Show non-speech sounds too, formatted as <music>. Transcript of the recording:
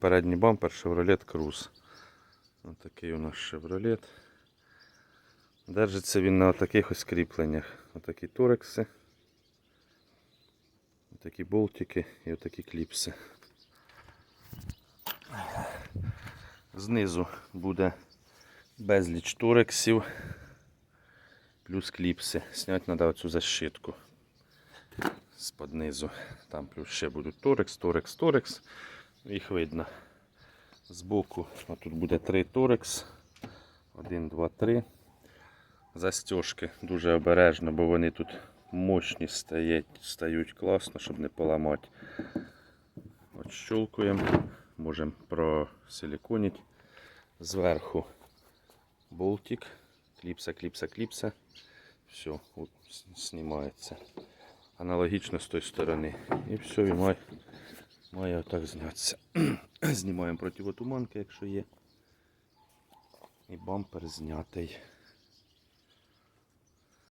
Передній бампер Chevrolet Cruze. Ось такий у нас Chevrolet. Держиться він на таких ось кріпленнях. Отакі торекси, отакі болтики і отакі кліпси. Знизу буде безліч торексів плюс кліпси. Снять треба оцю защитку з-под низу. Там плюс ще будуть торекс, торекс, торекс. Їх видно. Збоку тут буде три торекс. Один, два, три. Застежки дуже обережно, бо вони тут мощні стають, стають класно, щоб не поламати. От щелкуємо, можемо просиліконити. Зверху болтик, кліпса, кліпса, кліпса. Все, от, знімається. Аналогічно з тої сторони. І все, і має, має отак знятися. <clears throat> Знімаємо противотуманки, якщо є. І бампер знятий.